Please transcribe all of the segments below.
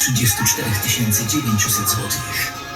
34 900 zł.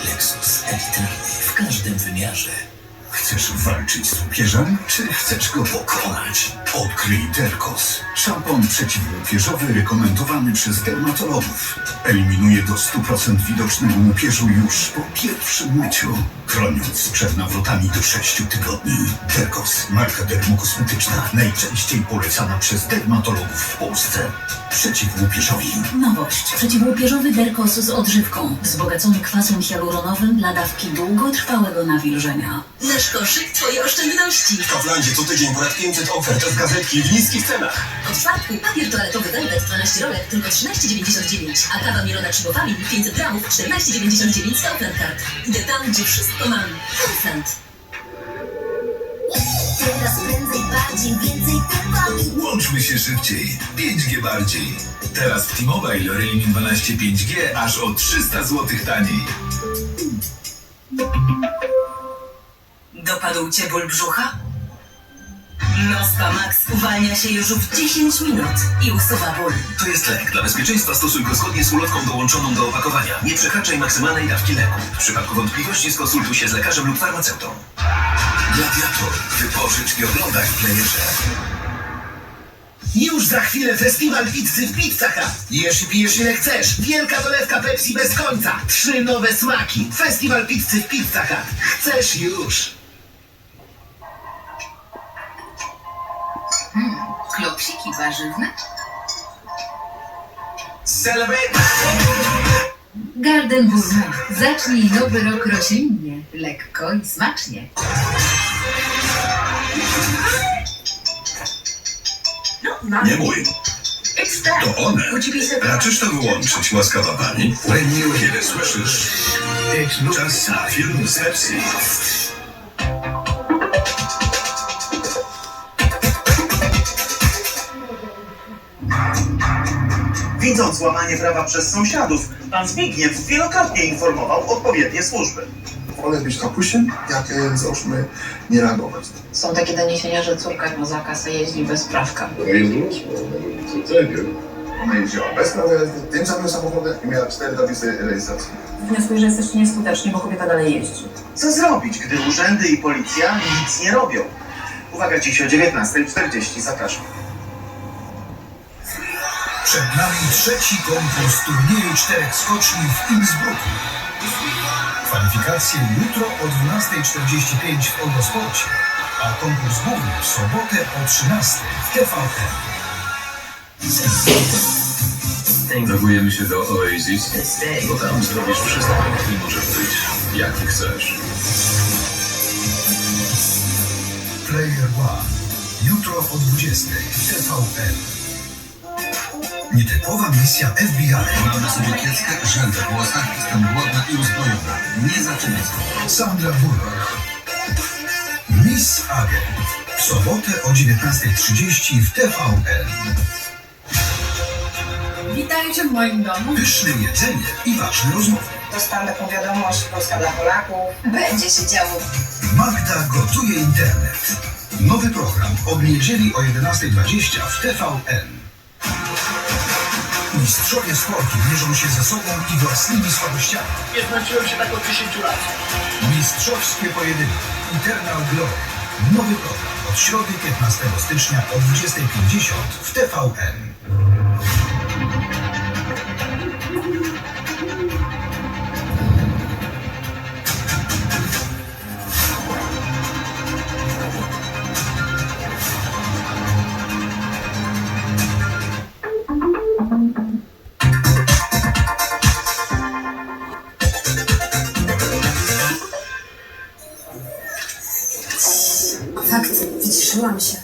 Lexus elitarny w każdym wymiarze. Chcesz walczyć z łupieżem, czy chcesz go pokonać? Odkryj Derkos. Szampon przeciwłupieżowy rekomendowany przez dermatologów. Eliminuje do 100% widocznego łupieżu już po pierwszym myciu, chroniąc przed nawrotami do 6 tygodni. Derkos, marka dermokosmetyczna, najczęściej polecana przez dermatologów w Polsce. Przeciw łupieżowi. Nowość. Przeciwłupieżowy Derkos z odżywką, wzbogacony kwasem hialuronowym dla dawki długotrwałego nawilżenia. Nasz koszyk, twoje oszczędności. W Kauflandzie co tydzień ponad 500 ofert z gazetki w niskich cenach. Od czwartku papier toaletowy Velvet 12 rolek tylko 13,99, a kawa Milona Krzywowamin 500 gramów 14,99 z Kaufland Card. Idę tam, gdzie wszystko mam. Kaufland. Teraz prędzej, bardziej, więcej tylko Łączmy się szybciej. 5G bardziej. Teraz w T-Mobile Realme 12 5G aż o 300 zł taniej. Dopadł cię ból brzucha? Nospa Max uwalnia się już w 10 minut i usuwa ból. To jest lek. Dla bezpieczeństwa stosuj go zgodnie z ulotką dołączoną do opakowania. Nie przekraczaj maksymalnej dawki leku. W przypadku wątpliwości skonsultuj się z lekarzem lub farmaceutą. Gladiator. Wypożycz i oglądaj w playerze. Już za chwilę festiwal pizzy w Pizza Hut. Jesz i pijesz ile chcesz. Wielka dolewka Pepsi bez końca. Trzy nowe smaki. Festiwal pizzy w Pizza Hut. Chcesz już. Klopsiki warzywne? Celebrate! Garden Gourmet. Zacznij nowy rok roślinnie, lekko i smacznie. Nie mój. To one. Raczysz to wyłączyć, łaskawa pani? Leniu, kiedy słyszysz? Czas na film z Pepsi. Widząc łamanie prawa przez sąsiadów, pan Zbigniew wielokrotnie informował odpowiednie służby. Wolę być kapusiem, jak e, załóżmy nie reagować. Są takie doniesienia, że córka ma zakaz, a jeździ bez prawka. Ona jeździła bez prawa jazdy, tym samym samochodem i miała cztery tablice rejestracji. Wnioskuję, że jesteście nieskuteczni, bo kobieta dalej jeździ. Co zrobić, gdy urzędy i policja nic nie robią? Uwaga, dziś o 19.40 zapraszam. Przed nami trzeci konkurs turnieju czterech skoczni w Innsbrucku. Kwalifikacje jutro o 12.45 w Eurosporcie, a konkurs główny w sobotę o 13.00 w TVN. Logujemy się do Oasis, bo tam zrobisz wszystko i możesz być jak chcesz. Player One. Jutro o 20.00 w TVN. Nietypowa misja FBI. Mam na sobie kieckę, żel we włosach, jestem głodna i uzbrojona. Nie zaczynaj Sandra Bullock. Miss Agent. W sobotę o 19.30 w TVN. Witajcie w moim domu. Pyszne jedzenie i ważne rozmowy. Dostałam taką wiadomość, Polska dla Polaków. Będzie się działo. Magda gotuje internet. Nowy program od niedzieli o 11.20 w TVN. Mistrzowie sportu mierzą się ze sobą i własnymi słabościami. Nie zmęczyłem się tak od 10 lat. Mistrzowskie pojedynki. Eternal Glory. Nowy program od środy 15 stycznia o 20.50 w TVN. Fakt, wyciszyłam się.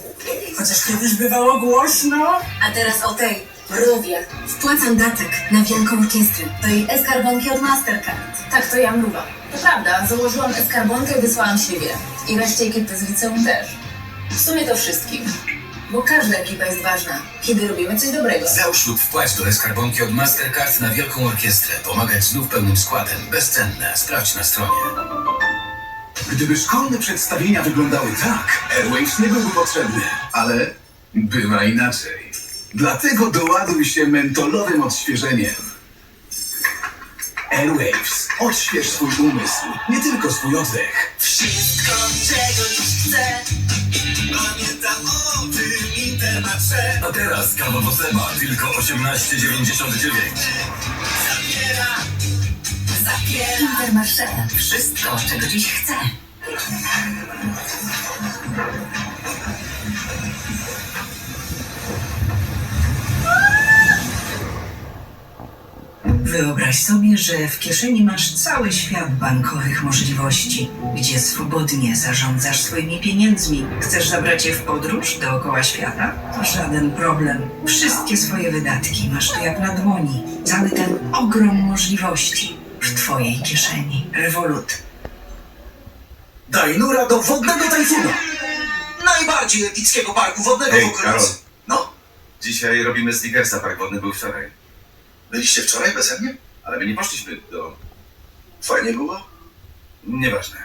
Chociaż kiedyś bywało głośno. A teraz o tej mrówie. Wpłacam datek na wielką orkiestrę. To jej eskarbonki od Mastercard. Tak to ja mruwa. To prawda, założyłam eskarbonkę i wysłałam siebie. I reszcie ekipy z liceum też. W sumie to wszystkim. Bo każda ekipa jest ważna, kiedy robimy coś dobrego. Załóż lub wpłać do skarbonki od Mastercard na Wielką Orkiestrę. Pomagać znów pełnym składem. Bezcenne. Sprawdź na stronie. Gdyby szkolne przedstawienia wyglądały tak, Airwaves nie byłby potrzebny. Ale bywa inaczej. Dlatego doładuj się mentolowym odświeżeniem. Airwaves. Odśwież swój umysł, nie tylko swój oddech. Wszystko, czego dziś chcę. Pamiętam o tym Intermarché. A teraz kawa Bosema tylko 18,99. Zabiera, zabiera. Intermarché. Wszystko, czego dziś chcę. Wyobraź sobie, że w kieszeni masz cały świat bankowych możliwości, gdzie swobodnie zarządzasz swoimi pieniędzmi. Chcesz zabrać je w podróż dookoła świata? To żaden problem. Wszystkie swoje wydatki masz tu jak na dłoni. Cały ten ogrom możliwości w twojej kieszeni. Revolut. Daj nura do wodnego tajfuna. Najbardziej epickiego parku wodnego Ej, w okolicy. Karol. No, Dzisiaj robimy sneakersa, park wodny był wczoraj. byliście wczoraj beze mnie? Ale my nie poszliśmy do... Fajnie było? Nieważne.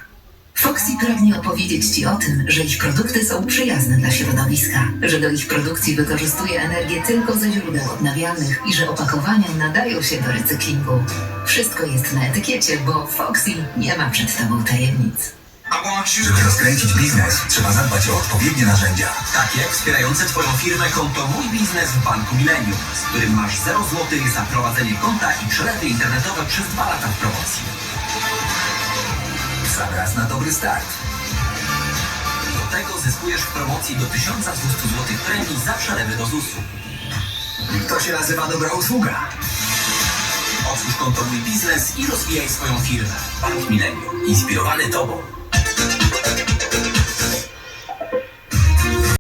Foxy pragnie opowiedzieć Ci o tym, że ich produkty są przyjazne dla środowiska, że do ich produkcji wykorzystuje energię tylko ze źródeł odnawialnych i że opakowania nadają się do recyklingu. Wszystko jest na etykiecie, bo Foxy nie ma przed Tobą tajemnic. Żeby rozkręcić biznes, trzeba zadbać o odpowiednie narzędzia. Takie wspierające Twoją firmę konto Mój Biznes w Banku Millennium, z którym masz 0 zł za prowadzenie konta i przelewy internetowe przez 2 lata w promocji. Zaraz na dobry start. Do tego zyskujesz w promocji do 1200 zł premii za przelewy do ZUS-u. To się nazywa dobra usługa. Otwórz konto Mój Biznes i rozwijaj swoją firmę. Bank Millennium. Inspirowany Tobą.